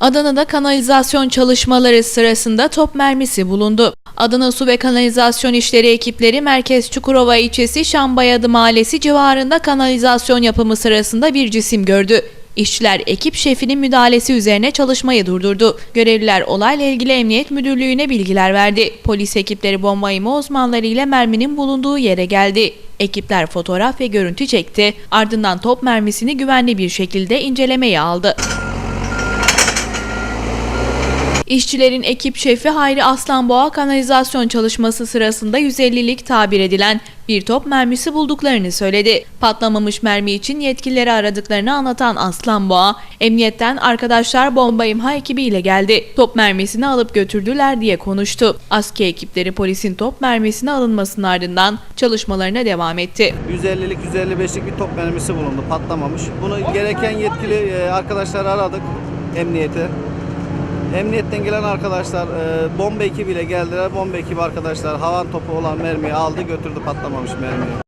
Adana'da kanalizasyon çalışmaları sırasında top mermisi bulundu. Adana Su ve Kanalizasyon İşleri ekipleri Merkez Çukurova ilçesi Şambayadı Mahallesi civarında kanalizasyon yapımı sırasında bir cisim gördü. İşçiler ekip şefinin müdahalesi üzerine çalışmayı durdurdu. Görevliler olayla ilgili Emniyet Müdürlüğü'ne bilgiler verdi. Polis ekipleri bomba imha uzmanları ile merminin bulunduğu yere geldi. Ekipler fotoğraf ve görüntü çekti. Ardından top mermisini güvenli bir şekilde incelemeye aldı. İşçilerin ekip şefi Hayri Aslanboğa kanalizasyon çalışması sırasında 150'lik tabir edilen bir top mermisi bulduklarını söyledi. Patlamamış mermi için yetkilileri aradıklarını anlatan Aslanboğa, emniyetten arkadaşlar bomba imha ekibiyle geldi. Top mermisini alıp götürdüler diye konuştu. ASKİ ekipleri polisin top mermisini alınmasının ardından çalışmalarına devam etti. 150'lik 155'lik bir top mermisi bulundu patlamamış. Bunu gereken yetkili e, arkadaşları aradık emniyete. Emniyetten gelen arkadaşlar e, bomba ekibiyle geldiler. Bomba ekibi arkadaşlar havan topu olan mermiyi aldı götürdü patlamamış mermiyi.